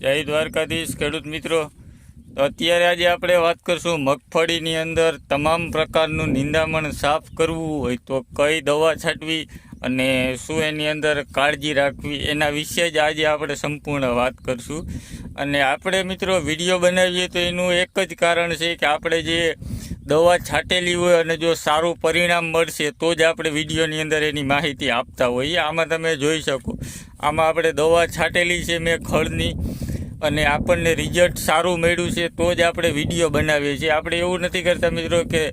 જય દ્વારકાધીશ, ખેડૂત મિત્રો. તો અત્યારે આજે આપણે વાત કરશું મગફળીની અંદર તમામ પ્રકારનું નિંદામણ સાફ કરવું હોય તો કઈ દવા છાંટવી અને શું એની અંદર કાળજી રાખવી એના વિશે જ આજે આપણે સંપૂર્ણ વાત કરશું. અને આપણે મિત્રો વીડિયો બનાવીએ તો એનું એક જ કારણ છે કે આપણે જે દવા છાંટેલી હોય અને જો સારું પરિણામ મળશે તો જ આપણે વિડીયોની અંદર એની માહિતી આપતા હોઈએ. આમાં તમે જોઈ શકો. આમાં આપણે દવા છાંટેલી છે મેં ખળની. અને આપણને રિઝલ્ટ સારું મળ્યું છે, તો જ આપણે વીડિયો બનાવીએ છીએ. આપણે એવું નથી કરતા મિત્રો કે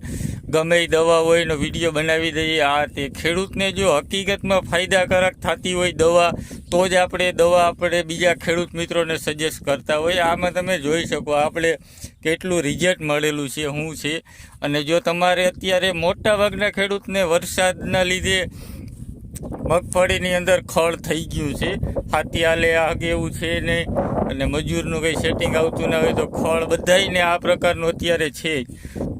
ગમે એ દવા હોય એનો વીડિયો બનાવી દઈએ. આ તે ખેડૂતને જો હકીકતમાં ફાયદાકારક થતી હોય દવા, તો જ આપણે દવા આપણે બીજા ખેડૂત મિત્રોને સજેસ્ટ કરતા હોય. આમાં તમે જોઈ શકો આપણે કેટલું રિઝલ્ટ મળેલું છે, શું છે. અને જો તમારે અત્યારે મોટાભાગના ખેડૂતને વરસાદના લીધે મગફળીની અંદર ખળ થઈ ગયું છે. હાથી હાલે આગ એવું છે નહીં અને મજૂરનું કંઈ સેટિંગ આવતું ના હોય તો ખળ બધાને આ પ્રકારનું અત્યારે છે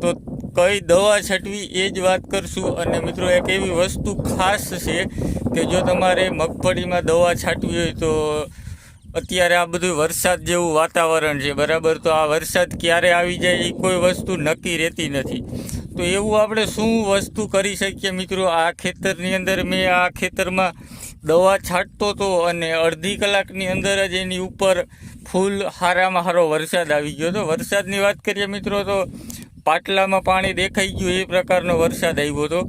તો કઈ દવા છાંટવી એ જ વાત કરશું. અને મિત્રો એક એવી વસ્તુ ખાસ છે કે જો તમારે મગફળીમાં દવા છાંટવી હોય તો અત્યારે આ બધું વરસાદ જેવું વાતાવરણ છે. બરાબર? તો આ વરસાદ ક્યારે આવી જાય એ કોઈ વસ્તુ નક્કી રહેતી નથી. તો એવું આપણે શું વસ્તુ કરી શકીએ મિત્રો? આ ખેતરની અંદર મેં આ ખેતરમાં દવા છાંટતો હતો અને અડધી કલાકની અંદર જ એની ઉપર ફૂલ હારામાં હારો વરસાદ આવી ગયો હતો. વરસાદની વાત કરીએ મિત્રો, તો પાટલામાં પાણી દેખાઈ ગયું, એ પ્રકારનો વરસાદ આવ્યો હતો.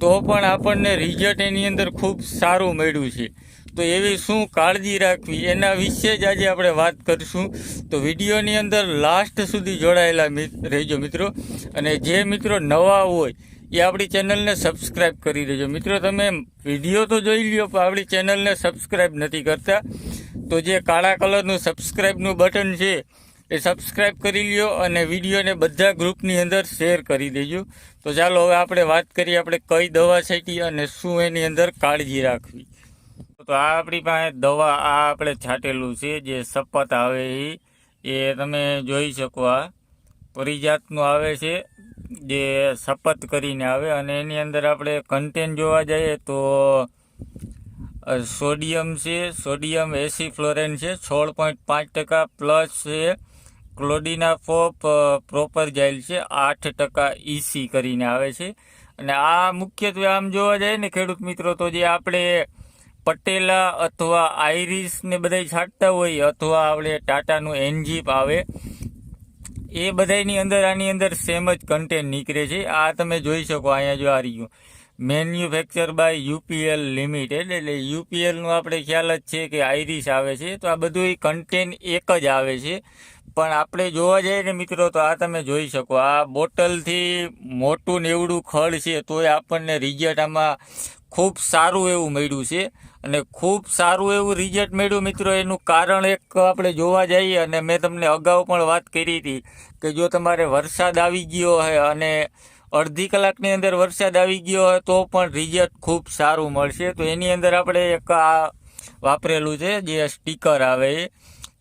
તો પણ આપણને રિઝલ્ટ એની અંદર ખૂબ સારું મળ્યું છે. તો એવી શું કાળજી રાખવી? એના વિશે જ આજે આપણે વાત કરીશું. તો વિડીયોની અંદર લાસ્ટ સુધી જોડાયેલા રહેજો મિત્રો. અને જે મિત્રો નવા હોય એ આપણી ચેનલને સબસ્ક્રાઈબ કરી દેજો. મિત્રો, તમે વીડિયો તો જોઈ લ્યો, પણ આપણી ચેનલને સબસ્ક્રાઈબ નથી કરતા. તો જે કાળા કલરનું સબસ્ક્રાઈબનું બટન છે, એ સબસ્ક્રાઈબ કરી લ્યો અને વિડીયોને બધા ગ્રુપની અંદર શેર કરી દેજો. તો ચાલો, હવે આપણે વાત કરીએ આપણે કઈ દવા છાંટી અને શું એની અંદર કાળજી રાખવી. તો આ આપણી પાસે દવા આ આપણે છાંટેલું છે, જે સપત આવે એ તમે જોઈ શકો આ. પરિજાતનું આવે છે, જે શપથ કરીને આવે. અને એની અંદર આપણે કન્ટેન જોવા જઈએ તો સોડિયમ છે સોડિયમ એસી ફ્લોરેન છે, સોળ પોઈન્ટ પાંચ ટકા પ્લસ છે. ક્લોડિના ફોપ પ્રોપર જાઇલ છે, આઠ ટકા ઈસી કરીને આવે છે. અને આ મુખ્યત્વે આમ જોવા જઈએ ને ખેડૂત મિત્રો, તો જે આપણે પટેલા અથવા આઈરિસ ને બધા છાંટતા હોય, અથવા આપણે ટાટાનું એનજીપ આવે એ બધાની અંદર આની અંદર સેમ જ કન્ટેન્ટ નીકળે છે. આ તમે જોઈ શકો, અહીંયા જો આ રહ્યું. મેન્યુફેક્ચર બાય યુપીએલ લિમિટેડ એટલે યુપીએલનું આપણે ખ્યાલ જ છે કે આઈરિસ આવે છે. તો આ બધું કન્ટેન્ટ એક જ આવે છે. પણ આપણે જોવા જઈએ ને મિત્રો, તો આ તમે જોઈ શકો, આ બોટલથી મોટું નેવડું ખડ છે, તોય આપણને રિઝલ્ટ આમાં ખૂબ સારું એવું મળ્યું છે. અને ખૂબ સારું એવું રિઝલ્ટ મળ્યું મિત્રો. એનું કારણ એક આપણે જોવા જઈએ અને મેં તમને અગાઉ પણ વાત કરી હતી કે જો તમારે વરસાદ આવી ગયો હોય અને અડધી કલાકની અંદર વરસાદ આવી ગયો હોય તો પણ રિઝલ્ટ ખૂબ સારું મળશે. તો એની અંદર આપણે એક આ વાપરેલું છે જે સ્ટીકર આવે એ.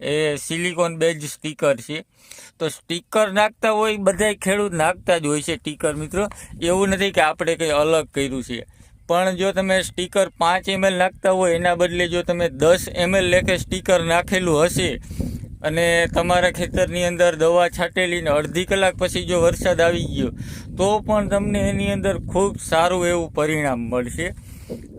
એ સિલિકોન બેઝ સ્ટીકર છે. તો સ્ટીકર નાખતા હોય, બધાય ખેડૂત નાખતા જ હોય છે સ્ટીકર મિત્રો. એવું નથી કે આપણે કંઈ અલગ કર્યું છે. પણ જો તમે સ્ટીકર પાંચ એમએલ નાખતા હોય, એના બદલે જો તમે દસ એમએલ લેખે સ્ટીકર નાખેલું હશે અને તમારા ખેતરની અંદર દવા છાંટેલીને અડધી કલાક પછી જો વરસાદ આવી ગયો, તો પણ તમને એની અંદર ખૂબ સારું એવું પરિણામ મળશે.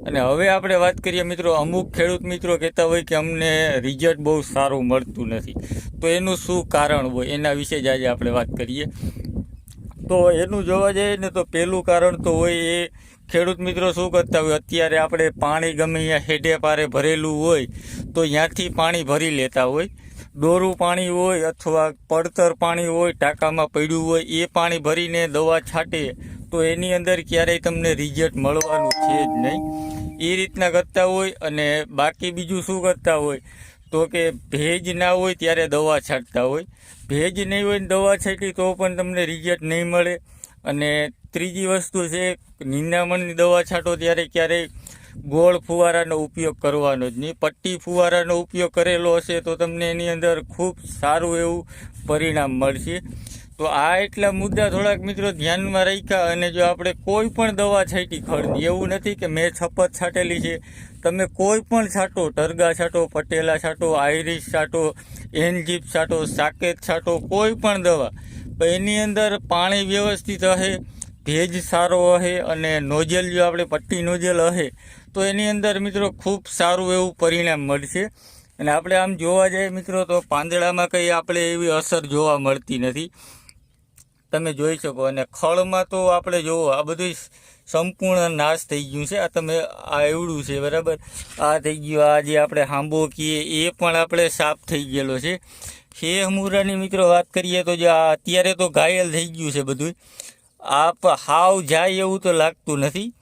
અને હવે આપણે વાત કરીએ મિત્રો, અમુક ખેડૂત મિત્રો કહેતા હોય કે અમને રિઝલ્ટ બહુ સારું મળતું નથી. તો એનું શું કારણ હોય, એના વિશે જ આજે આપણે વાત કરીએ. તો એનું જોવા જઈએ ને તો પહેલું કારણ તો હોય એ ખેડૂત મિત્રો શું કરતા હોય? અત્યારે આપણે પાણી ગમે અહીંયા હેડે પારે ભરેલું હોય, તો ત્યાંથી પાણી ભરી લેતા હોય. દોરું પાણી હોય અથવા પડતર પાણી હોય, ટાંકામાં પડ્યું હોય, એ પાણી ભરીને દવા છાંટે, તો એની અંદર ક્યારેય તમને રિઝલ્ટ મળવાનું છે જ નહીં. એ રીતના કરતા હોય અને બાકી બીજું શું કરતા હોય? તો કે ભેજ ના હોય ત્યારે દવા છાંટતા હોય. ભેજ નહીં હોય દવા છાંટી તો પણ તમને રિઝલ્ટ નહીં મળે અને ત્રીજી વસ્તુ છે, નિંદામણની દવા છાંટો ત્યારે ક્યારેય ગોળ ફુવારાનો ઉપયોગ કરવાનો જ નહીં. પટ્ટી ફુવારાનો ઉપયોગ કરેલો હશે તો તમને એની અંદર ખૂબ સારું એવું પરિણામ મળશે. તો આ એટલા મુદ્દા થોડાક મિત્રો ધ્યાનમાં રાખ્યા અને જો આપણે કોઈ પણ દવા છાંટી ખરીદી એવું નથી કે મેં છપત છાંટેલી છે. તમે કોઈ પણ છાંટો, ટરગા છાંટો, પટેલા છાંટો આઈરિશ છાંટો, એનજીપ છાંટો, સાકેત છાંટો, કોઈ પણ દવા એની અંદર પાણી વ્યવસ્થિત હશે ભેજ સારો હશે અને નોઝલ જો આપણે પટ્ટી નોઝલ હશે તો એની અંદર મિત્રો ખૂબ સારું એવું પરિણામ મળશે. અને આપણે આમ જોવા જઈએ મિત્રો તો પાંદડામાં કંઈ આપણે એવી અસર જોવા મળતી નથી. તમે જોઈ શકો અને ખળમાં તો આપણે જોવો, આ બધું સંપૂર્ણ નાશ થઈ ગયું છે. આ તમે આ એવડું છે, બરાબર? આ થઈ ગયું, આ જે આપણે હાંબો કીએ, એ પણ આપણે સાફ થઈ ગયેલો છે. શેહ મુરાની મિત્રો વાત કરીએ તો જે અત્યારે તો ઘાયલ થઈ ગયું છે બધું આ પ- હાવ જાય એવું તો લાગતું નથી.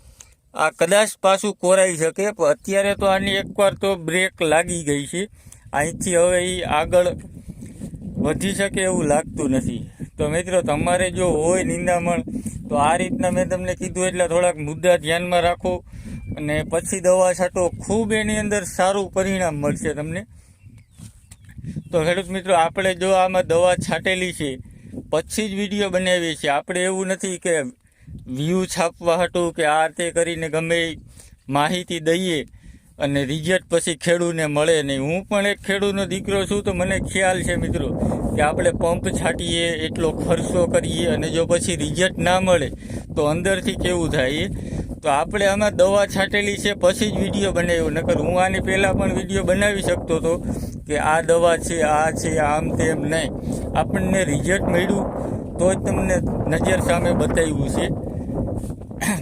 આ કદાચ પાછું કોરાઈ શકે, પણ અત્યારે તો આની એકવાર તો બ્રેક લાગી ગઈ છે. અહીંથી હવે એ આગળ વધી શકે એવું લાગતું નથી. તો મિત્રો, તમારે જો હોય નિંદામણ, તો આ રીતના મેં તમને કીધું એટલે થોડાક મુદ્દા ધ્યાનમાં રાખો. અને પછી દવા છાંટો, ખૂબ એની અંદર સારું પરિણામ મળશે તમને. તો ખેડૂત મિત્રો, આપણે જો આમાં દવા છાંટેલી છે પછી જ વીડિયો બનાવીએ છીએ. આપણે એવું નથી કે વ્યૂ છાપવા હતું કે આ તે કરીને ગમે માહિતી દઈએ અને રિઝલ્ટ પછી ખેડૂને મળે નહીં. હું પણ એક ખેડૂતનો દીકરો છું તો મને ખ્યાલ છે મિત્રો કે આપણે પંપ છાંટીએ, એટલો ખર્ચો કરીએ અને જો પછી રિઝલ્ટ ના મળે તો અંદરથી કેવું થાય? તો આપણે આમાં દવા છાંટેલી છે, પછી જ વીડિયો બનાવ્યો. નકર હું આની પહેલાં પણ વીડિયો બનાવી શકતો હતો કે આ દવા છે, આ છે, આમ તેમ નહીં. આપણને રિઝલ્ટ મળ્યું તો જ તમને નજર સામે બતાવ્યું છે.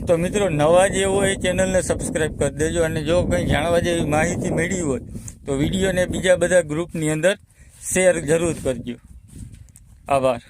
તો મિત્રો, નવા જે હોય એ ચેનલને સબસ્ક્રાઈબ કરી દેજો અને જો કંઈ જાણવા જેવી માહિતી મળી હોય, તો વિડીયોને બીજા બધા ગ્રુપની અંદર શેર જરૂર કરજો. આભાર.